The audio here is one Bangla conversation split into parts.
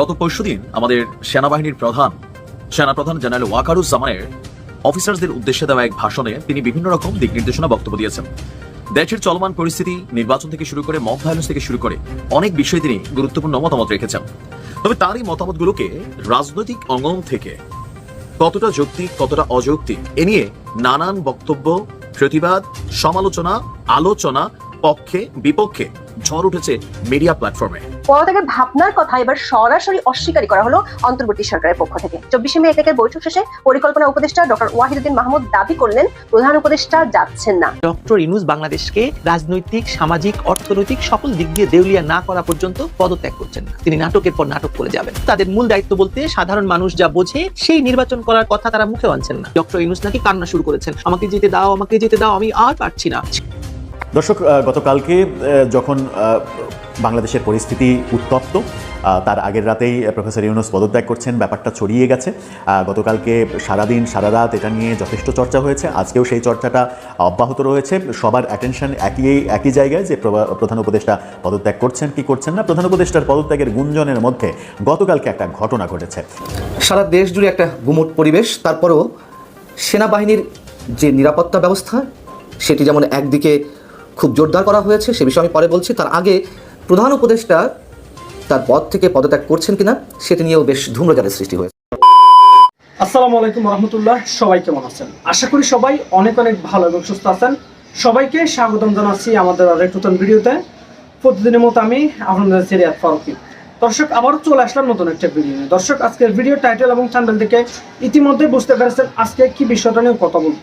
গত পরশু দিন আমাদের সেনাবাহিনীর প্রধান, সেনাপ্রধান জেনারেল ওয়াকারুজ্জামানের অফিসারদের উদ্দেশ্যে দেওয়া এক ভাষণে তিনি বিভিন্ন রকম দিক নির্দেশনা বক্তব্য দিয়েছেন। দেশের চলমান পরিস্থিতি, নির্বাচন থেকে শুরু করে মব ভায়োলেন্স থেকে শুরু করে অনেক বিষয়ে তিনি গুরুত্বপূর্ণ মতামত রেখেছেন। তবে তারই মতামতগুলোকে রাজনৈতিক অঙ্গন থেকে কতটা যৌক্তিক, কতটা অযৌক্তিক, এ নিয়ে নানান বক্তব্য, প্রতিবাদ, সমালোচনা, আলোচনা পক্ষে বিপক্ষে ঝড় উঠেছে মিডিয়া প্ল্যাটফর্মে পদত্যাগের ভাবনার কথা এবার সরাসরি অস্বীকার করা হলো অন্তর্বর্তী সরকারের পক্ষ থেকে। চব্বিশে মে একের বৈঠক শেষে পরিকল্পনা উপদেষ্টা ডক্টর ওয়াহিদুদ্দিন মাহমুদ দাবি করলেন প্রধান উপদেষ্টা যাচ্ছেন না। ডক্টর ইনুস বাংলাদেশকে রাজনৈতিক সামাজিক অর্থনৈতিক সকল দিক দিয়ে দেউলিয়া না করা পর্যন্ত পদত্যাগ করছেন না। তিনি নাটকের পর নাটক করে যাবেন। তাদের মূল দায়িত্ব বলতে সাধারণ মানুষ যা বোঝে সেই নির্বাচন করার কথা তারা মুখে আনছেন না। ডক্টর ইনুস নাকি কান্না শুরু করেছেন। আমাকে যেতে দাও আমাকে যেতে দাও আমি আর পারছি না। দর্শক গতকালকে যখন বাংলাদেশের পরিস্থিতি উত্তপ্ত তার আগের রাতেই প্রফেসর ইউনুস পদত্যাগ করছেন, ব্যাপারটা ছড়িয়ে গেছে। গতকালকে সারাদিন সারা রাত এটা নিয়ে যথেষ্ট চর্চা হয়েছে। আজকেও সেই চর্চাটা অব্যাহত রয়েছে। সবার অ্যাটেনশন একই একই জায়গায় যে প্রধান উপদেষ্টা পদত্যাগ করছেন, কি করছেন না। প্রধান উপদেষ্টার পদত্যাগের গুঞ্জনের মধ্যে গতকালকে একটা ঘটনা ঘটেছে। সারা দেশ জুড়ে একটা গুমট পরিবেশ, তারপরেও সেনাবাহিনীর যে নিরাপত্তা ব্যবস্থা, সেটি যেমন একদিকে খুব জোরদার করা হয়েছে, সে বিষয়ে আমি পরে বলছি। তার আগে প্রধান উপদেষ্টা তার পদ থেকে পদত্যাগ করছেন কিনা, সেটি নিয়েও বেশ ধূম্রজালের সৃষ্টি হয়েছে। আসসালামু আলাইকুম রহমতুল্লাহ সবাই কেমন আছেন? আশা করি সবাই অনেক অনেক ভালো এবং সুস্থ আছেন। সবাইকে স্বাগতম জানাচ্ছি আমাদের আরেক নতুন ভিডিওতে। প্রতিদিনের মতো আমি আপনাদের সিরিয়াত ফারুকি। দর্শক, আবারও চলে আসলাম নতুন একটা ভিডিও নিয়ে। দর্শক, আজকের ভিডিও টাইটেল এবং চ্যানেল থেকে ইতিমধ্যে বুঝতে পেরেছেন আজকে কি বিষয়টা নিয়ে কথা বলব।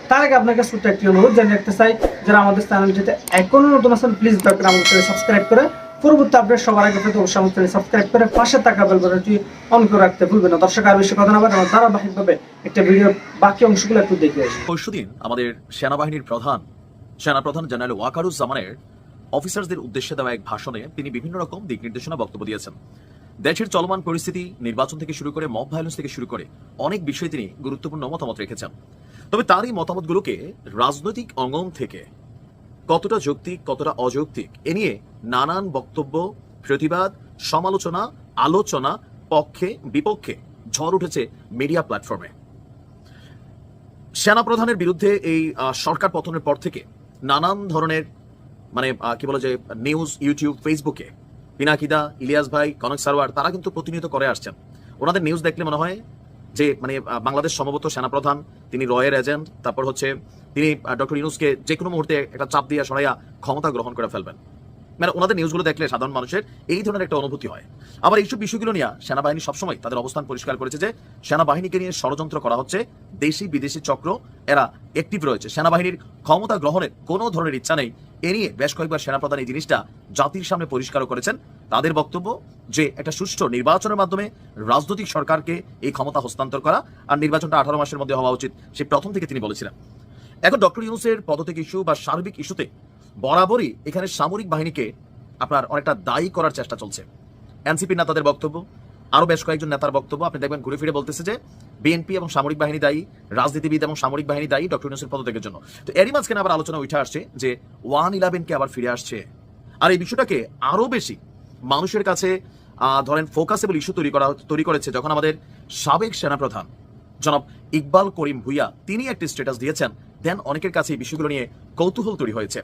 তার আগে আপনাকে ছোট্ট একটি অনুরোধ জানিয়ে রাখতে চাই, যারা আমাদের চ্যানেলটিতে এখনও নতুন আছেন প্লিজ দয়া আমাদের চ্যানেল সাবস্ক্রাইব করে পরবর্তী আপডেট সবার আগে পেতে অবশ্যই আমাদের চ্যানেল সাবস্ক্রাইব করে পাশে থাকা বেল বাটনটি অন করে রাখতে ভুলবেন না। দর্শক, আর বেশি কথা না বলে আমরা ধারাবাহিকভাবে একটা ভিডিওর বাকি অংশগুলো একটু দেখে আসি। পরশুদিন আমাদের সেনাবাহিনীর প্রধান, সেনাপ্রধান জেনারেল ওয়াকারুজ্জামানের অফিসারদের উদ্দেশ্যে দেওয়া এক ভাষণে তিনি বিভিন্ন রকম দিক নির্দেশনা বক্তব্য দিয়েছেন। দেশের চলমান পরিস্থিতি, নির্বাচন থেকে শুরু করে মব ভায়োলেন্স থেকে শুরু করে অনেক বিষয়ে তিনি গুরুত্বপূর্ণ মতামত রেখেছেন। তবে তারই মতামতগুলোকে রাজনৈতিক অঙ্গন থেকে কতটা যৌক্তিক, কতটা অযৌক্তিক, এ নিয়ে নানান বক্তব্য, প্রতিবাদ, সমালোচনা, আলোচনা পক্ষে, বিপক্ষে ঝড় উঠেছে মিডিয়া প্ল্যাটফর্মে। সেনাপ্রধানের বিরুদ্ধে এই সরকার পতনের পর থেকে নানান ধরনের মানে কি বলে যে, নিউজ, ইউটিউব, ফেসবুকে পিনাকিদা, ইলিয়াস ভাই, কনক সারওয়ার তারা কিন্তু প্রতিনিয়ত করে আসছেন। ওনাদের নিউজ দেখলে মনে হয় যে মানে বাংলাদেশ সম্ভবত সেনাপ্রধান, তিনি রয়ের এজেন্ট, তারপর হচ্ছে তিনি ডক্টর ইউনুসকে যে কোনো মুহূর্তে একটা চাপ দিয়ে সরাইয়া ক্ষমতা গ্রহণ করে ফেলবেন। মানে ওনাদের নিউজগুলো দেখলে সাধারণ মানুষের এই ধরনের একটা অনুভূতি হয়। আবার এইসব বিষয়গুলো নিয়ে সেনাবাহিনী সবসময় তাদের অবস্থান পরিষ্কার করেছে যে, সেনাবাহিনীকে নিয়ে ষড়যন্ত্র করা হচ্ছে, দেশি, বিদেশি চক্র, এরা অ্যাক্টিভ রয়েছে। সেনাবাহিনীর ক্ষমতা গ্রহণের কোনো ধরনের ইচ্ছা নেই। এ নিয়ে বেশ কয়েকবার সেনাপ্রধান এই জিনিসটা জাতির সামনে পরিষ্কারও করেছেন। তাদের বক্তব্য যে, একটা সুষ্ঠু নির্বাচনের মাধ্যমে রাজনৈতিক সরকারকে এই ক্ষমতা হস্তান্তর করা আর নির্বাচনটা আঠারো মাসের মধ্যে হওয়া উচিত, সে প্রথম থেকে তিনি বলেছিলেন। এখন ডক্টর ইউনুসের পদত্যাগ ইস্যু বা সার্বিক ইস্যুতে বরাবরই এখানে সামরিক বাহিনীকে আপনার অনেকটা দায়ী করার চেষ্টা চলছে। এনসিপি নেতাদের বক্তব্য আরও বেশ কয়েকজন নেতার বক্তব্য, আপনি দেখবেন ঘুরে ফিরে বলতেছে যে বিএনপি এবং সামরিক বাহিনী দায়ী, রাজনীতিবিদ এবং সামরিক বাহিনী দায়ী ডক্টর ইউনুসের পদত্যাগের জন্য। তো এরই মাঝখানে আবার আলোচনা উঠে আসছে যে ওয়ান ইলেভেনকে আবার ফিরে আসছে। আর এই বিষয়টাকে আরও বেশি মানুষের কাছে ধরেন ফোকাসেবল ইস্যু তৈরি করা, তৈরি করেছে যখন আমাদের সাবেক সেনাপ্রধান জনাব ইকবাল করিম ভুইয়া, তিনি একটি স্ট্যাটাস দিয়েছেন, দেন অনেকের কাছে এই বিষয়গুলো নিয়ে কৌতূহল তৈরি হয়েছে।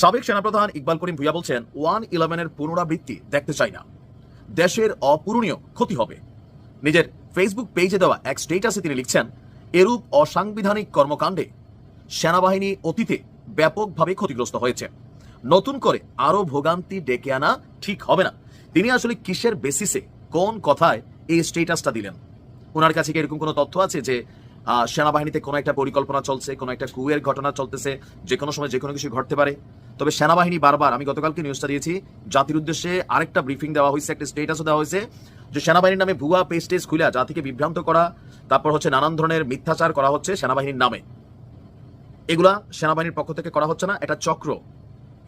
সাবেক সেনাপ্রধান ইকবাল করিম ভুইয়া বলছেন, ওয়ান ইলেভেনের পুনরাবৃত্তি দেখতে চাই না। দেশের অপূরণীয় ক্ষতি হবে। নিজের ফেসবুক পেজে দেওয়া এক স্টেটাসে তিনি লিখছেন, এরূপ অসাংবিধানিক কর্মকাণ্ডে সেনাবাহিনী অতীতে ব্যাপকভাবে ক্ষতিগ্রস্ত হয়েছে। নতুন করে আরও ভোগান্তি ডেকে আনা ঠিক হবে না। তিনি আসলে কিসের বেসিসে কোন কথায় এই স্টেটাসটা দিলেন? ওনার কাছে কি এরকম কোনো তথ্য আছে যে সেনাবাহিনীতে কোনো একটা পরিকল্পনা চলছে, কোনো একটা কুয়ের ঘটনা চলতেছে যে কোনো সময় যে কোনো কিছু ঘটতে পারে। তবে সেনাবাহিনী বারবার, আমি গতকালকে নিউজটা দিয়েছি, জাতির উদ্দেশ্যে আরেকটা ব্রিফিং দেওয়া হয়েছে, একটা স্টেটাসও দেওয়া হয়েছে, যে সেনাবাহিনীর নামে ভুয়া পেস্টেজ খুলে জাতিকে বিভ্রান্ত করা, তারপর হচ্ছে নানান ধরনের মিথ্যাচার করা হচ্ছে সেনাবাহিনীর নামে। এগুলা সেনাবাহিনীর পক্ষ থেকে করা হচ্ছে না, এটা চক্র।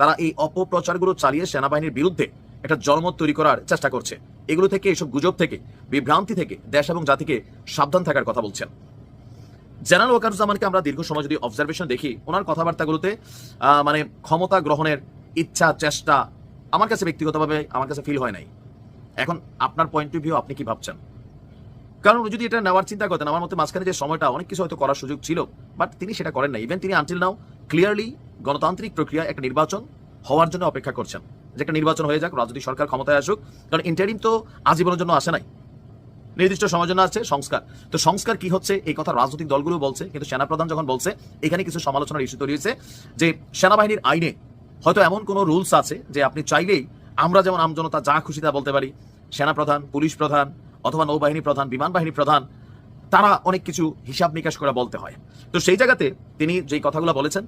তারা এই অপপ্রচারগুলো চালিয়ে সেনাবাহিনীর বিরুদ্ধে একটা জনমত তৈরি করার চেষ্টা করছে। এগুলো থেকে, এসব গুজব থেকে, বিভ্রান্তি থেকে দেশ এবং জাতিকে সাবধান থাকার কথা বলছেন। জেনারেল ওয়াকারুজ্জামানকে আমরা দীর্ঘ সময় যদি অবজারভেশন দেখি, ওনার কথাবার্তাগুলোতে মানে ক্ষমতা গ্রহণের ইচ্ছা, চেষ্টা আমার কাছে ব্যক্তিগতভাবে আমার কাছে ফিল হয় নাই। এখন আপনার পয়েন্ট অফ ভিউ আপনি কি ভাবছেন? কারণ যদি এটা নেওয়ার চিন্তা করতেন, আমার মতে মাঝখানে যে সময়টা অনেক কিছু হয়তো করার সুযোগ ছিল বাট তিনি সেটা করেন না ইভেন তিনি আনটিল নাও ক্লিয়ারলি গণতান্ত্রিক প্রক্রিয়া একটা নির্বাচন হওয়ার জন্য অপেক্ষা করছেন। যে একটা নির্বাচন হয়ে যাক, রাজনৈতিক সরকার ক্ষমতায় আসুক, কারণ ইন্টারিম তো আজীবনের জন্য আসে নাই। নির্দিষ্ট জন্য আছে, সংস্কার। তো সংস্কার কি হচ্ছে? এই কথা রাজনৈতিক দলগুলো বলছে, কিন্তু সেনাপ্রধান যখন বলছে, এখানে কিছু সমালোচনার ইস্যু তৈরি হয়েছে যে সেনাবাহিনীর আইনে হয়তো এমন কোনো রুলস আছে যে আপনি চাইলেই আমরা যেমন আমজনতা যা খুশি তা বলতে পারি, সেনাপ্রধান, পুলিশ প্রধান অথবা নৌবাহিনী প্রধান, বিমান বাহিনী প্রধান, তারা অনেক কিছু হিসাব নিকাশ করে বলতে হয়। তো সেই জায়গাতে তিনি যেই কথাগুলো বলেছেন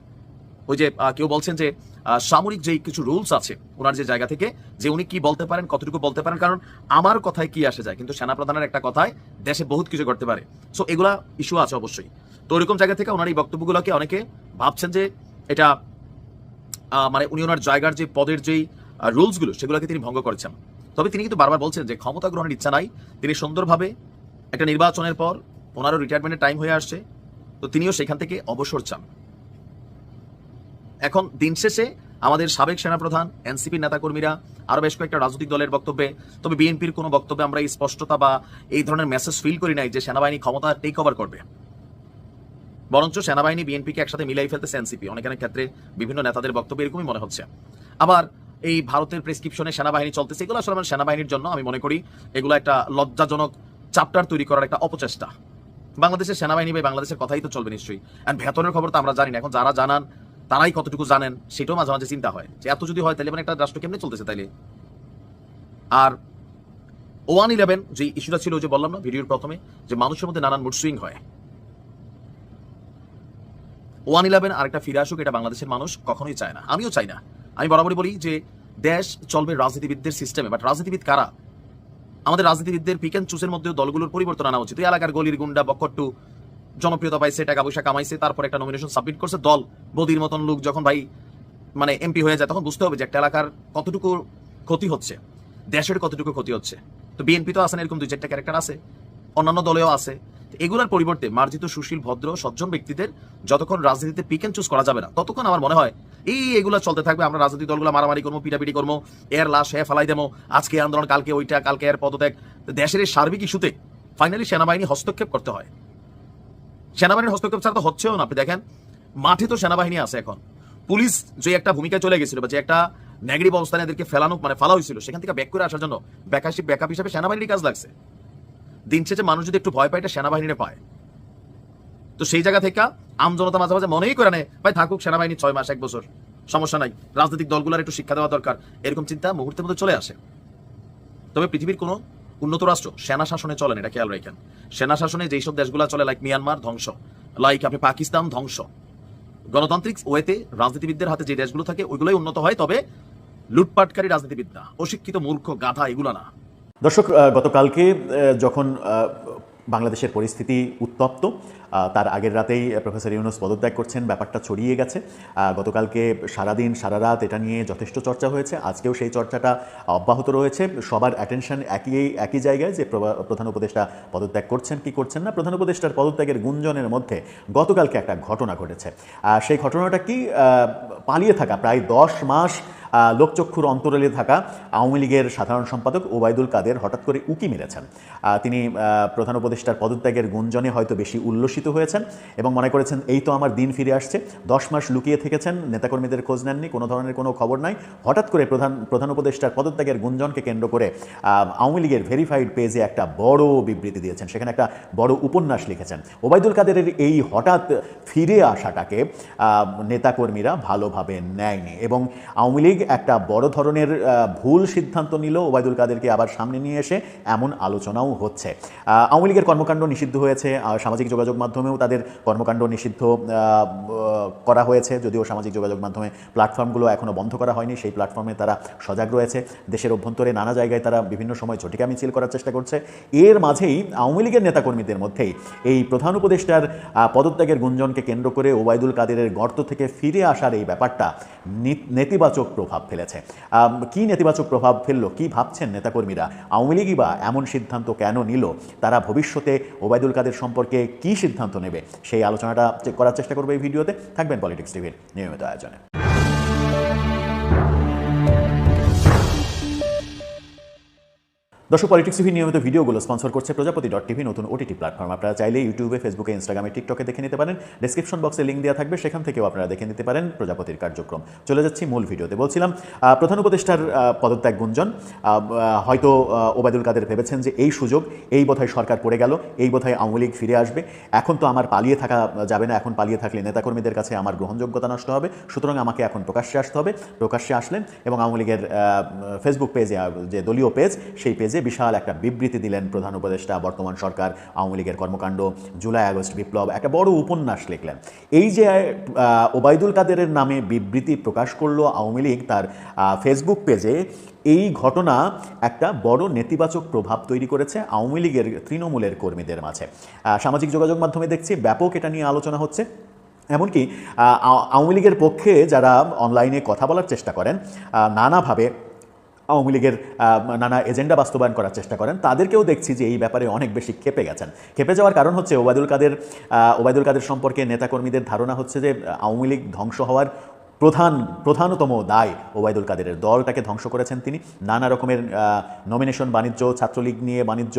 ওই যে কেউ বলছেন যে সামরিক যেই কিছু রুলস আছে, ওনার যে জায়গা থেকে, যে উনি কি বলতে পারেন, কতটুকু বলতে পারেন, কারণ আমার কথায় কি আসে যায়, কিন্তু সেনাপ্রধানের একটা কথায় দেশে বহুত কিছু করতে পারে। সো এগুলা ইস্যু আছে অবশ্যই। তো ওরকম জায়গা থেকে ওনার এই বক্তব্যগুলোকে অনেকে ভাবছেন যে, এটা মানে উনি ওনার জায়গার যে পদের যেই রুলসগুলো, সেগুলোকে তিনি ভঙ্গ করেছেন। তবে তিনি কিন্তু বারবার বলছেন যে, ক্ষমতা গ্রহণের ইচ্ছা নাই। তিনি সুন্দরভাবে একটা নির্বাচনের পর ওনারও রিটায়ারমেন্টের টাইম হয়ে আসছে। তো তিনিও সেখান থেকে অবসর চান। এখন দিন শেষে আমাদের সাবেক সেনাপ্রধান, এনসিপির নেতাকর্মীরা, আরও বেশ কয়েকটা রাজনৈতিক দলের বক্তব্যে, তবে বিএনপির কোনো বক্তব্যে আমরা এই স্পষ্টতা বা এই ধরনের মেসেজ ফিল করি নাই যে সেনাবাহিনী ক্ষমতা টেক ওভার করবে। বরঞ্চ সেনাবাহিনী বিএনপিকে একসাথে মিলাই ফেলতেছে এনসিপি। অনেক অনেক ক্ষেত্রে বিভিন্ন নেতাদের বক্তব্য এরকমই মনে হচ্ছে। আবার এই ভারতের প্রেসক্রিপশনে সেনাবাহিনী চলতেছে, এগুলো আসলে সেনাবাহিনীর জন্য আমি মনে করি এগুলো একটা লজ্জাজনক চাপ্টার তৈরি করার একটা অপচেষ্টা। বাংলাদেশের সেনাবাহিনী বা বাংলাদেশের কথাই তো চলবে নিশ্চয়ই। অ্যান্ড ভেতরের খবর তো আমরা জানি না। এখন যারা জানান তারাই কতটুকু জানেন, সেটাও মাঝে মাঝে চিন্তা হয় যে এত যদি হয় তাহলে মানে একটা রাষ্ট্র কেমনে চলতেছে তাইলে? আর ওয়ান ইলেভেন যে ইস্যুটা ছিল যে বললাম না ভিডিওর প্রথমে, যে মানুষের মধ্যে নানান মুড সুইং হয়। ওয়ান ইলেভেন আরেকটা ফিরে আসুক, এটা বাংলাদেশের মানুষ কখনোই চায় না। আমিও চাই না। আমি বরাবরই বলি যে দেশ চলবে রাজনীতিবিদদের সিস্টেমে বাট রাজনীতিবিদ কারা? আমাদের রাজনীতিবিদদের পিক অ্যান্ড চুজের মধ্যে দলগুলোর পরিবর্তন আনা উচিত। এলাকার গলির গুন্ডা, বকট্টু জনপ্রিয়তা পাইছে, টাকা পয়সা কামাইছে, তারপর একটা নমিনেশন সাবমিট করছে, দল, বদির মতন লোক যখন ভাই মানে এমপি হয়ে যায়, তখন বুঝতে হবে যে একটা এলাকার কতটুকু ক্ষতি হচ্ছে, দেশের কতটুকু ক্ষতি হচ্ছে। তো বিএনপি তো আছেন, এরকম দুই চারটা ক্যারেক্টার আছে, অন্যান্য দলেও আছে। এগুলোর পরিবর্তে মার্জিত, সুশীল, ভদ্র, সজ্জন ব্যক্তিদের যতক্ষণ রাজনীতিতে পিক অ্যান্ড চুজ করা যাবে না, ততক্ষণ আমার মনে হয়, এই এগুলো চলতে থাকবে, আমরা রাজনৈতিক দলগুলো মারামারি করব, পিটাপিটি করব, এর লাশ হ্যাঁ ফেলাই দেবো, আজকে আন্দোলন, কালকে ওইটা, কালকে এর পদত্যাগ। দেশের এই সার্বিক ইস্যুতে ফাইনালি সেনাবাহিনী হস্তক্ষেপ করতে হয়। সেনাবাহিনীর হস্তক্ষেপ ছাড়া তো হচ্ছেও না, আপনি দেখেন। মাঠে তো সেনাবাহিনী আছে এখন। পুলিশ যে একটা ভূমিকায় চলে গেছিল বা যে একটা নেগেটিভ অবস্থানে এদেরকে ফেলানো মানে ফেলা হয়েছিল, সেখান থেকে ব্যাক করে আসার জন্য ব্যাকআপ ব্যাকআপ হিসাবে সেনাবাহিনীর কাজ লাগছে। দিন শেষে মানুষ যদি একটু ভয় পায়, এটা সেনাবাহিনীরে পায়। তো সেই জায়গা থেকে আমজনতা মাঝে মাঝে মনেই করে নেয়, ভাই, থাকুক সেনাবাহিনী ছয় মাস, এক বছর। সমস্যা নাই। রাজনৈতিক দলগুলোর একটু শিক্ষা দেওয়া দরকার। এরকম চিন্তা মুহূর্তের মধ্যে চলে আসে। তবে পৃথিবীর কোনো উন্নত রাষ্ট্র, সেনা শাসনে চলেন, এটা খেয়াল রাখেন। সেনা শাসনে যেসব দেশগুলো চলে লাইক মিয়ানমার ধ্বংস। লাইক আপনি পাকিস্তান ধ্বংস। গণতান্ত্রিক ওয়েতে রাজনীতিবিদদের হাতে যে দেশগুলো থাকে, ওইগুলোই উন্নত হয়, তবে লুটপাটকারী রাজনীতিবিদ না অশিক্ষিত মূর্খ, গাধা, এগুলো না। দর্শক গতকালকে যখন বাংলাদেশের পরিস্থিতি উত্তপ্ত। তার আগের রাতেই প্রফেসর ইউনুস পদত্যাগ করছেন, ব্যাপারটা ছড়িয়ে গেছে। গতকালকে সারাদিন সারা রাত এটা নিয়ে যথেষ্ট চর্চা হয়েছে। আজকেও সেই চর্চাটা অব্যাহত রয়েছে। সবার অ্যাটেনশন একই একই জায়গায় যে প্রধান উপদেষ্টা পদত্যাগ করছেন, কি করছেন না। প্রধান উপদেষ্টার পদত্যাগের গুঞ্জনের মধ্যে গতকালকে একটা ঘটনা ঘটেছে। সেই ঘটনাটা কি? পালিয়ে থাকা প্রায় দশ মাস লোকচক্ষুর অন্তরালে থাকা আওয়ামী লীগের সাধারণ সম্পাদক ওবায়দুল কাদের হঠাৎ করে উকি মেরেছেন। তিনি প্রধান উপদেষ্টার পদত্যাগের গুঞ্জনে হয়তো বেশি উল্লসিত হয়েছেন এবং মনে করেছেন, এই তো আমার দিন ফিরে আসছে। দশ মাস লুকিয়ে থেকেছেন, নেতাকর্মীদের খোঁজ নেননি, কোনো ধরনের কোনো খবর নাই। হঠাৎ করে প্রধান প্রধান উপদেষ্টার পদত্যাগের গুঞ্জনকে কেন্দ্র করে আওয়ামী লীগের ভেরিফাইড পেজে একটা বড় বিবৃতি দিয়েছেন। সেখানে একটা বড় উপন্যাস লিখেছেন। ওবায়দুল কাদেরের এই হঠাৎ ফিরে আসাটাকে নেতাকর্মীরা ভালোভাবে নেয়নি এবং আওয়ামী লীগ একটা বড় ধরনের ভুল সিদ্ধান্ত নিল। ওবায়দুল কাদেরকে আবার সামনে নিয়ে এসে এমন আলোচনাও হচ্ছে। আওয়ামী লীগের কর্মকাণ্ড নিষিদ্ধ হয়েছে। সামাজিক যোগাযোগ মাধ্যমেও তাদের কর্মকাণ্ড নিষিদ্ধ করা হয়েছে। যদিও সামাজিক যোগাযোগ মাধ্যমে প্ল্যাটফর্মগুলো এখনও বন্ধ করা হয়নি, সেই প্ল্যাটফর্মে তারা সজাগ রয়েছে। দেশের অভ্যন্তরে নানা জায়গায় তারা বিভিন্ন সময় ঝটিকা মিছিল করার চেষ্টা করছে। এর মাঝেই আওয়ামী লীগের নেতাকর্মীদের মধ্যেই এই প্রধান উপদেষ্টার পদত্যাগের গুঞ্জনকে কেন্দ্র করে ওবায়দুল কাদেরের গর্ত থেকে ফিরে আসার এই ব্যাপারটা নেতিবাচক প্রভাব ফেলেছে। আম, কি নেতিবাচক প্রভাব ফেলল? কি ভাবছেন নেতাকর্মীরা? আওয়ামী লীগই বা এমন সিদ্ধান্ত কেন নিল? তারা ভবিষ্যতে ওবায়দুল কাদের সম্পর্কে কি সিদ্ধান্ত নেবে? সেই আলোচনাটা করার চেষ্টা করবে এই ভিডিওতে। থাকবেন পলিটিক্স টিভির নিয়মিত আয়োজনে। দর্শক পলিটিক্স টিভি নিয়মিত ভিডিওগুলো স্পন্সর করছে প্রজাপতি ডট টিভি নতুন ওটিটি প্ল্যাটফর্ম আপনারা চাইলে ইউটিউবে ফেসবুকে ইনস্টাগ্রামে টিকটকে দেখে নিতে পারেন। ডিসক্রিপশন বক্সে লিঙ্ক দেওয়া থাকবে, সেখান থেকেও আপনারা দেখে নিতে পারেন প্রজাপতির কার্যক্রম। চলে যাচ্ছি মূল ভিডিওতে। বলছিলাম প্রধান উপদেষ্টার পদত্যাগ গুঞ্জন। হয়তো ওবায়দুল কাদের ভেবেছেন যে এই সুযোগ, এই বোধহয় সরকার পড়ে গেল, এই বোধহয় আওয়ামী লীগ ফিরে আসবে। এখন তো আমার পালিয়ে থাকা যাবে না, এখন পালিয়ে থাকলে নেতাকর্মীদের কাছে আমার গ্রহণযোগ্যতা নষ্ট হবে। সুতরাং আমাকে এখন প্রকাশ্যে আসতে হবে। প্রকাশ্যে আসলেন এবং আওয়ামী লীগের ফেসবুক পেজে যে দলীয় পেজ সেই পেজে বিশাল একটা বিবৃতি দিলেন প্রধান উপদেষ্টা, বর্তমান সরকার, আওয়ামী লীগের কর্মকাণ্ড, জুলাই, আগস্ট বিপ্লব, একটা বড় উপন্যাস লিখলেন। এই যে ওবায়দুল কাদেরের নামে বিবৃতি প্রকাশ করল আওয়ামী লীগ তার ফেসবুক পেজে এই ঘটনা একটা বড় নেতিবাচক প্রভাব তৈরি করেছে আওয়ামী লীগের তৃণমূলের কর্মীদের মাঝে। সামাজিক যোগাযোগ মাধ্যমে দেখছি ব্যাপক এটা নিয়ে আলোচনা হচ্ছে। এমনকি আওয়ামী লীগের পক্ষে যারা অনলাইনে কথা বলার চেষ্টা করেন নানাভাবে আওয়ামী লীগের নানা এজেন্ডা বাস্তবায়ন করার চেষ্টা করেন। তাদেরকেও দেখছি যে এই ব্যাপারে অনেক বেশি খেপে গেছেন। খেপে যাওয়ার কারণ হচ্ছে ওবায়দুল কাদের ওবায়দুল কাদের সম্পর্কে নেতাকর্মীদের ধারণা হচ্ছে যে আওয়ামী লীগ ধ্বংস হওয়ার প্রধান, প্রধানতম দায় ওবায়দুল কাদেরের। দলটাকে ধ্বংস করেছেন তিনি। নানা রকমের নমিনেশন বাণিজ্য, ছাত্রলীগ নিয়ে বাণিজ্য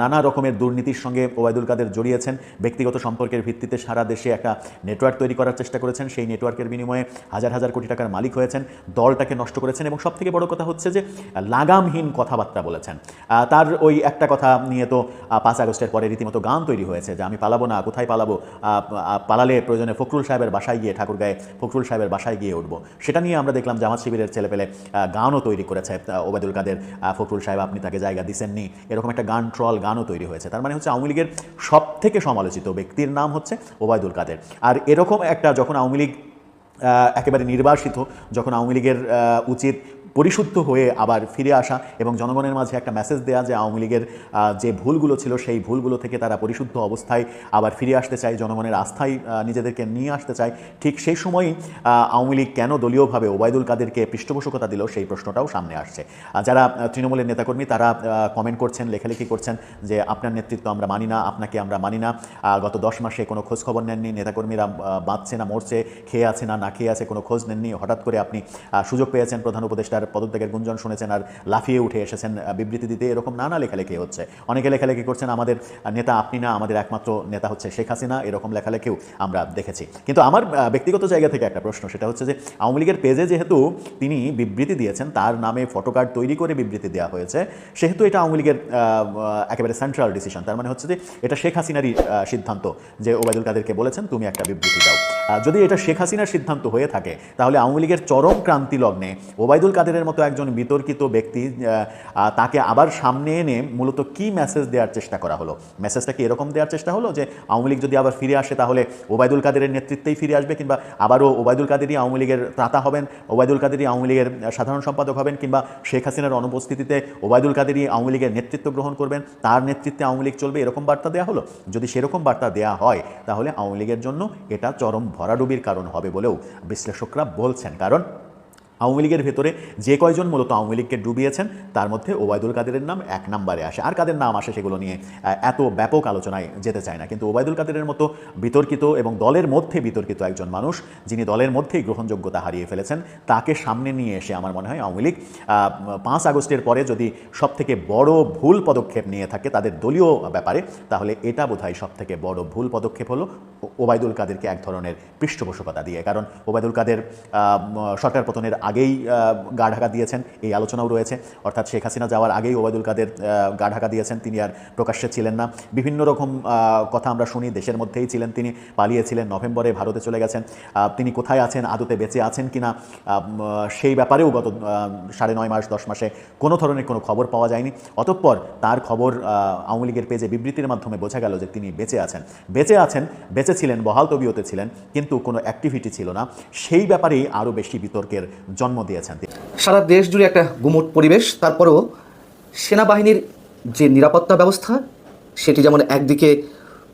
নানা রকমের দুর্নীতির সঙ্গে ওবায়দুল কাদের জড়িয়েছেন। ব্যক্তিগত সম্পর্কের ভিত্তিতে সারা দেশে একটা নেটওয়ার্ক তৈরি করার চেষ্টা করেছেন। সেই নেটওয়ার্কের বিনিময়ে হাজার হাজার কোটি টাকার মালিক হয়েছেন। দলটাকে নষ্ট করেছেন এবং সবথেকে বড় কথা হচ্ছে যে, লাগামহীন কথাবার্তা বলেছেন। তার ওই একটা কথা নিয়ে তো পাঁচ আগস্টের পরে রীতিমতো গান তৈরি হয়েছে যে, আমি পালাবো না, কোথায় পালাবো? পালালে প্রয়োজনে ফখরুল সাহেবের বাসায় গিয়ে ঠাকুরগাঁয়ে ফখরুল সাহেবের বাসায় গিয়ে উঠবো। সেটা নিয়ে আমরা দেখলাম জামাত শিবিরের ছেলেপেলে গানও তৈরি করেছে ওবায়দুল কাদের ফখরুল সাহেব, আপনি তাকে জায়গা দিচ্ছেননি এরকম একটা গান ট্রল, গানও তৈরি হয়েছে। তার মানে হচ্ছে আওয়ামী লীগের সব থেকে সমালোচিত ব্যক্তির নাম হচ্ছে ওবায়দুল কাদের। আর এরকম একটা যখন আওয়ামী লীগ একেবারে নির্বাসিত, যখন আওয়ামী লীগের উচিত পরিশুদ্ধ হয়ে আবার ফিরে আসা এবং জনগণের মাঝে একটা মেসেজ দেওয়া যে আওয়ামী লীগের যে ভুলগুলো ছিল সেই ভুলগুলো থেকে তারা পরিশুদ্ধ অবস্থায় আবার ফিরে আসতে চায়, জনগণের আস্থায় নিজেদেরকে নিয়ে আসতে চায়। ঠিক সেই সময়ই আওয়ামী লীগ কেন দলীয়ভাবে ওবায়দুল কাদেরকে পৃষ্ঠপোষকতা দিল সেই প্রশ্নটাও সামনে আসছে। যারা তৃণমূলের নেতাকর্মী তারা কমেন্ট করছেন, লেখালেখি করছেন যে আপনার নেতৃত্ব আমরা মানি না, আপনাকে আমরা মানি না। গত দশ মাসে কোনো খোঁজ খবর নেননি, নেতাকর্মীরা বাঁচছে না, মরছে, খেয়ে আছে না না খেয়ে আছে, কোনো খোঁজ নেননি। হঠাৎ করে আপনি সুযোগ পেয়েছেন প্রধান উপদেষ্টার পদত্যাগের গুঞ্জন শুনেছেন আর লাফিয়ে উঠে এসেছেন বিবৃতি দিতে। এরকম নানা লেখালেখি হচ্ছে। অনেকে লেখালেখি করছেন, আমাদের নেতা আপনি না, আমাদের একমাত্র নেতা হচ্ছে শেখ হাসিনা। এরকম লেখালেখিও আমরা দেখেছি। কিন্তু আমার ব্যক্তিগত জায়গা থেকে একটা প্রশ্ন, সেটা হচ্ছে যে আওয়ামী লীগের পেজে যেহেতু তিনি বিবৃতি দিয়েছেন, তার নামে ফটোকার্ড তৈরি করে বিবৃতি দেওয়া হয়েছে, সেহেতু এটা আওয়ামী লীগের একেবারে সেন্ট্রাল ডিসিশন তার মানে হচ্ছে যে এটা শেখ হাসিনারই সিদ্ধান্ত যে ওবায়দুল কাদেরকে বলেছেন, তুমি একটা বিবৃতি দাও। যদি এটা শেখ হাসিনার সিদ্ধান্ত হয়ে থাকে, তাহলে আওয়ামী লীগের চরম ক্রান্তি লগ্নে ওবায়দুল কাদেরের মতো একজন বিতর্কিত ব্যক্তি তাকে আবার সামনে এনে মূলত কি মেসেজ দেওয়ার চেষ্টা করা হলো? মেসেজটা কি এরকম দেওয়ার চেষ্টা হলো যে, আওয়ামী লীগ যদি আবার ফিরে আসে, তাহলে ওবায়দুল কাদেরের নেতৃত্বেই ফিরে আসবে, কিংবা আবারও ওবায়দুল কাদেরই আওয়ামী লীগের ত্রাতা হবেন, ওবায়দুল কাদেরই আওয়ামী লীগের সাধারণ সম্পাদক হবেন, কিংবা শেখ হাসিনার অনুপস্থিতিতে ওবায়দুল কাদেরই আওয়ামী লীগের নেতৃত্ব গ্রহণ করবেন, তার নেতৃত্বে আওয়ামী লীগ চলবে, এরকম বার্তা দেওয়া হলো? যদি সেরকম বার্তা দেওয়া হয়, তাহলে আওয়ামী লীগের জন্য এটা চরম ভরাডুবির কারণ হবে বলেও বিশ্লেষকরা বলছেন কারণ আওয়ামী লীগের ভেতরে যে কয়জন মূলত আওয়ামী লীগকে ডুবিয়েছেন, তার মধ্যে ওবায়দুল কাদেরের নাম এক নম্বরে আসে। আর কাদের নাম আসে সেগুলো নিয়ে এত ব্যাপক আলোচনায় যেতে চায় না। কিন্তু ওবায়দুল কাদেরের মতো বিতর্কিত এবং দলের মধ্যে বিতর্কিত একজন মানুষ, যিনি দলের মধ্যেই গ্রহণযোগ্যতা হারিয়ে ফেলেছেন, তাকে সামনে নিয়ে এসে আমার মনে হয় আওয়ামী লীগ পাঁচ আগস্টের পরে যদি সব থেকে বড় ভুল পদক্ষেপ নিয়ে থাকে তাদের দলীয় ব্যাপারে, তাহলে এটা বোধহয় সব থেকে বড় ভুল পদক্ষেপ হলো ওবায়দুল কাদেরকে এক ধরনের পৃষ্ঠপোষকতা দিয়ে। কারণ ওবায়দুল কাদের সরকার পতনের আগেই গা ঢাকা দিয়েছেন, এই আলোচনাও রয়েছে। অর্থাৎ শেখ হাসিনা যাওয়ার আগেই ওবায়দুল কাদের গা ঢাকা দিয়েছেন, তিনি আর প্রকাশ্যে ছিলেন না। বিভিন্ন রকম কথা আমরা শুনি, দেশের মধ্যেই ছিলেন তিনি, পালিয়েছিলেন, নভেম্বরে ভারতে চলে গেছেন। তিনি কোথায় আছেন, আদতে বেঁচে আছেন কিনা সেই ব্যাপারেও গত সাড়ে নয় মাস, দশ মাসে কোনো ধরনের কোনো খবর পাওয়া যায়নি। অতঃপর তার খবর আওয়ামী লীগের পেজে বিবৃতির মাধ্যমে বোঝা গেল যে তিনি বেঁচে আছেন। বেঁচে আছেন, বেঁচে ছিলেন, বহাল তবিয়তে ছিলেন, কিন্তু কোনো অ্যাক্টিভিটি ছিল না। সেই ব্যাপারেই আরও বেশি বিতর্কের জন্ম দিয়েছেন। সারা দেশ জুড়ে একটা গুমট পরিবেশ, তারপরেও সেনাবাহিনীর যে নিরাপত্তা ব্যবস্থা, সেটি যেমন একদিকে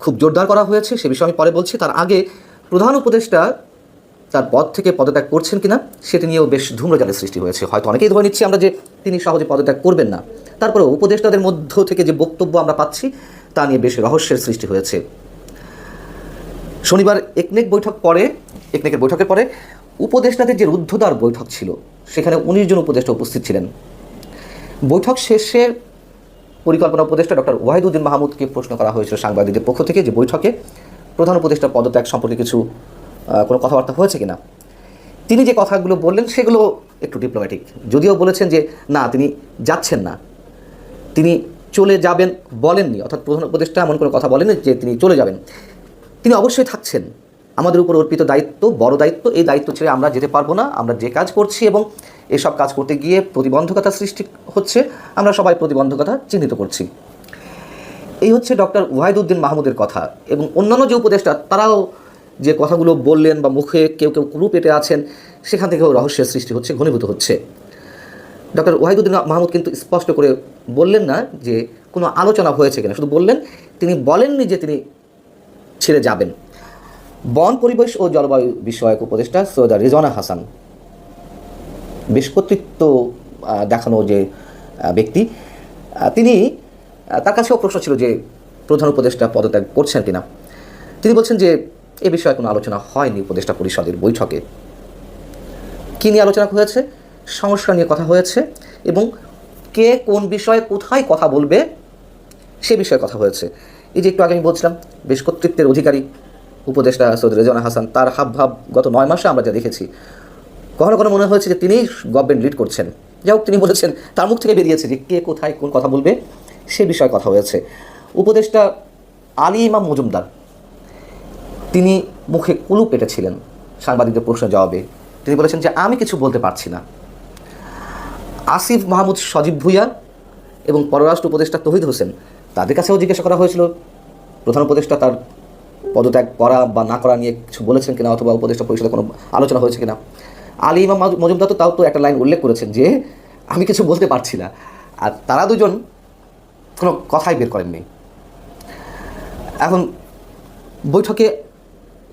খুব জোরদার করা হয়েছে, সে বিষয়ে আমি পরে বলছি। তার আগে প্রধান উপদেষ্টা তার পদ থেকে পদত্যাগ করছেন কিনা, সেটি নিয়েও বেশ ধূম্রজালের সৃষ্টি হয়েছে। হয়তো অনেকেই ধরে নিচ্ছি আমরা যে তিনি সহজে পদত্যাগ করবেন না। তারপরেও উপদেষ্টাদের মধ্য থেকে যে বক্তব্য আমরা পাচ্ছি, তা নিয়ে বেশ রহস্যের সৃষ্টি হয়েছে। শনিবার একনেক বৈঠক পরে, একনেকের বৈঠকের পরে উপদেষ্টাদের যে রুদ্ধদ্বার বৈঠক ছিল, সেখানে উনিশ জন উপদেষ্টা উপস্থিত ছিলেন। বৈঠক শেষে পরিকল্পনা উপদেষ্টা ডক্টর ওয়াহিদুদ্দিন মাহমুদকে প্রশ্ন করা হয়েছিল সাংবাদিকদের পক্ষ থেকে যে বৈঠকে প্রধান উপদেষ্টা পদত্যাগ সম্পর্কে কিছু কোনো কথাবার্তা হয়েছে কিনা। তিনি যে কথাগুলো বললেন, সেগুলো একটু ডিপ্লোম্যাটিক যদিও বলেছেন যে, না, তিনি যাচ্ছেন না। তিনি চলে যাবেন বলেননি। অর্থাৎ প্রধান উপদেষ্টা এমন কোনো কথা বলেননি যে তিনি চলে যাবেন। তিনি অবশ্যই থাকছেন। আমাদের উপর অর্পিত দায়িত্ব, বড় দায়িত্ব, এই দায়িত্ব ছেড়ে আমরা যেতে পারব না। আমরা যে কাজ করছি এবং এসব কাজ করতে গিয়ে প্রতিবন্ধকতা সৃষ্টি হচ্ছে, আমরা সবাই প্রতিবন্ধকতা চিহ্নিত করছি। এই হচ্ছে ডক্টর ওয়াহিদুদ্দিন মাহমুদের কথা এবং অন্যান্য যে উপদেষ্টা, তারাও যে কথাগুলো বললেন বা মুখে কেউ কেউ কুরু পেটে আছেন, সেখান থেকেও রহস্যের সৃষ্টি হচ্ছে, ঘনীভূত হচ্ছে। ডক্টর ওয়াহিদুদ্দিন মাহমুদ কিন্তু স্পষ্ট করে বললেন না যে কোনো আলোচনা হয়েছে কিনা, শুধু বললেন, তিনি বলেননি যে তিনি ছেড়ে যাবেন। বন পরিবেশ ও জলবায়ু বিষয়ক উপদেষ্টা সৈয়দা রিজওয়ানা হাসান। বেশ কর্তৃত্ব দেখানো যে ব্যক্তি তিনি তার কাছেও প্রশ্ন ছিল যে প্রধান উপদেষ্টা পদত্যাগ করছেন কিনা। তিনি বলছেন যে এ বিষয়ে কোনো আলোচনা হয়নি উপদেষ্টা পরিষদের বৈঠকে। কী নিয়ে আলোচনা হয়েছে? সংস্কার নিয়ে কথা হয়েছে এবং কে কোন বিষয়ে কোথায় কথা বলবে সে বিষয়ে কথা হয়েছে। এই যে একটু আগে আমি বলছিলাম, বেশ কর্তৃত্বের অধিকারী উপদেষ্টা সৈয়দ রেজানা হাসান, তার হাবভাব গত নয় মাসে আমরা যা দেখেছি। কখনো কখনো মনে হয়েছে যে তিনিই গভর্নমেন্ট লিড করছেন। যাই হোক, তিনি বলেছেন, তার মুখ থেকে বেরিয়েছে যে কে কোথায় কোন কথা বলবে, সে বিষয়ে কথা হয়েছে। উপদেষ্টা আলী ইমাম মজুমদার, তিনি মুখে কুলু পেটেছিলেন সাংবাদিকদের প্রশ্নের জবাবে। তিনি বলেছেন যে, আমি কিছু বলতে পারছি না। আসিফ মাহমুদ সজীব ভুইয়া এবং পররাষ্ট্র উপদেষ্টা তহিদ হোসেন, তাদের কাছেও জিজ্ঞাসা করা হয়েছিল। প্রধান উপদেষ্টা তার পদত্যাগ করা বা না করা নিয়ে কিছু বলেছেন কিনা অথবা উপদেষ্টা পরিষদে কোনো আলোচনা হয়েছে কিনা? আলী ইমাম মাজ- মজুমদার তো তাও তো একটা লাইন উল্লেখ করেছেন যে, আমি কিছু বলতে পারছি না। আর তারা দুজন কোনো কথাই বের করেননি। এখন বৈঠকে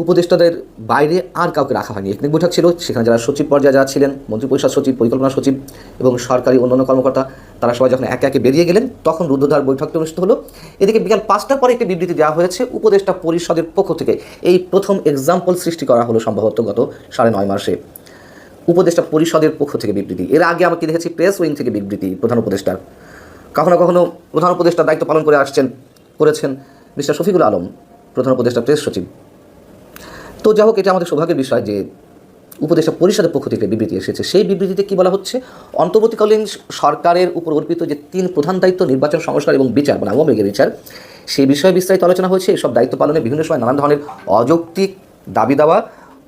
উপদেষ্টাদের বাইরে আর কাউকে রাখা হয়নি। একটি বৈঠক ছিল, সেখানে যারা সচিব পর্যায়ে যারা ছিলেন, মন্ত্রিপরিষদ সচিব, পরিকল্পনা সচিব এবং সরকারি অন্যান্য কর্মকর্তা, তারা সবাই যখন একে একে বেরিয়ে গেলেন, তখন রুদ্ধদ্বার বৈঠকটি অনুষ্ঠিত হলো। এদিকে বিকাল পাঁচটার পরে একটি বিবৃতি দেওয়া হয়েছে, উপদেষ্টা পরিষদের পক্ষ থেকে। এই প্রথম এক্সাম্পল সৃষ্টি করা হলো সম্ভবত গত সাড়ে নয় মাসে। উপদেষ্টা পরিষদের পক্ষ থেকে বিবৃতি। এর আগে আমাকে দেখেছি? প্রেস উইং থেকে বিবৃতি, প্রধান উপদেষ্টার। কখনো কখনো প্রধান উপদেষ্টার দায়িত্ব পালন করে আসছেন, করেছেন মিস্টার শফিকুল আলম, প্রধান উপদেষ্টা প্রেস সচিব। তো যাই হোক, এটা আমাদের সৌভাগ্যের বিষয় যে উপদেষ্টা পরিষদের পক্ষ থেকে বিবৃতি এসেছে। সেই বিবৃতিতে কি বলা হচ্ছে? অন্তর্বর্তীকালীন সরকারের উপর অর্পিত যে তিন প্রধান দায়িত্ব, নির্বাচন, সংস্কার এবং বিচার মানে আওয়ামী লীগের বিচার, সেই বিষয়ে বিস্তারিত আলোচনা হয়েছে। এসব দায়িত্ব পালনে বিভিন্ন সময় নানান ধরনের অযৌক্তিক দাবি দেওয়া,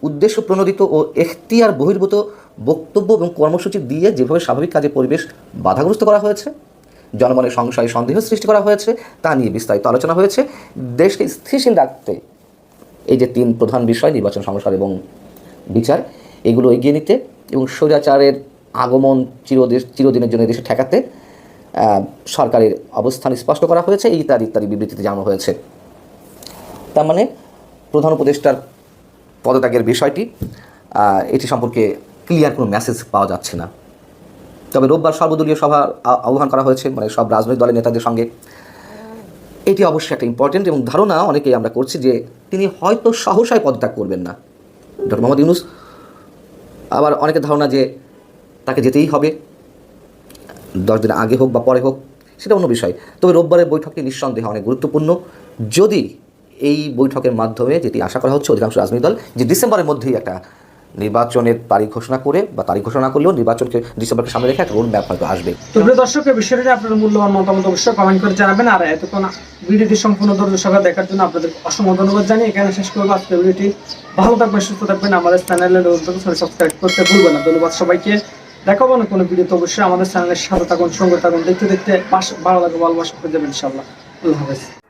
উদ্দেশ্য প্রণোদিত ও এখতিয়ার বহির্ভূত বক্তব্য এবং কর্মসূচি দিয়ে যেভাবে স্বাভাবিক কাজে পরিবেশ বাধাগ্রস্ত করা হয়েছে জনমনের সংশয়, সন্দেহ সৃষ্টি করা হয়েছে, তা নিয়ে বিস্তারিত আলোচনা হয়েছে। দেশকে স্থিতিশীল রাখতে এই যে তিন প্রধান বিষয়, নির্বাচন, সংস্কার এবং বিচার, এগুলো এগিয়ে নিতে এবং স্বৈরাচারের আগমন চিরদেশ চিরদিনের জন্য দেশে ঠেকাতে সরকারের অবস্থান স্পষ্ট করা হয়েছে এই ইত্যাদি ইত্যাদি বিবৃতিতে জানানো হয়েছে। তার মানে প্রধান উপদেষ্টার পদত্যাগের বিষয়টি এটি সম্পর্কে ক্লিয়ার কোনো মেসেজ পাওয়া যাচ্ছে না। তবে রোববার সর্বদলীয় সভা আহ্বান করা হয়েছে মানে সব রাজনৈতিক দলের নেতাদের সঙ্গে। এটি অবশ্যই একটা ইম্পর্টেন্ট এবং ধারণা অনেকেই আমরা করছি যে তিনি হয়তো সহসায় পদত্যাগ করবেন না। ডক্টর মোহাম্মদ ইউনুস, আবার অনেকের ধারণা যে তাকে যেতেই হবে, দশ দিন আগে হোক বা পরে হোক, সেটা অন্য বিষয়। তবে রোববারের বৈঠকটি নিঃসন্দেহে অনেক গুরুত্বপূর্ণ। যদি এই বৈঠকের মাধ্যমে, যেটি আশা করা হচ্ছে, অধিকাংশ রাজনৈতিক দল, যে ডিসেম্বরের মধ্যেই একটা নির্বাচনের তারিখ ঘোষণা করে বা তারিখ ঘোষণা করলেও নির্বাচনকে ডিসেম্বরকে সামনে রেখে একটা রোড ম্যাপ হয়তো আসবে। তো প্রিয় দর্শক এই বিষয়টি মূল্যবান মতামত অবশ্যই কমেন্ট করে জানাবেন। আর এতক্ষণ ভিডিওটি সম্পূর্ণ সহকারে দেখার জন্য আপনাদের অসংখ্য ধন্যবাদ জানিয়ে এখানে শেষ করব। আজকের ভিডিওটি ভালো থাকবেন, সুস্থ থাকবেন। আমাদের চ্যানেলে সাবস্ক্রাইব করতে ভুলবেন না। ধন্যবাদ সবাইকে। দেখাবো না কোনো ভিডিওতে অবশ্যই। আমাদের চ্যানেলের সাথে থাকুন, সঙ্গে থাকুন। দেখতে দেখতে পাশ- ভালো লাগবে ভালোবাসা করে যাবেন ইনশাল্লাহ আল্লাহ হাফেজ।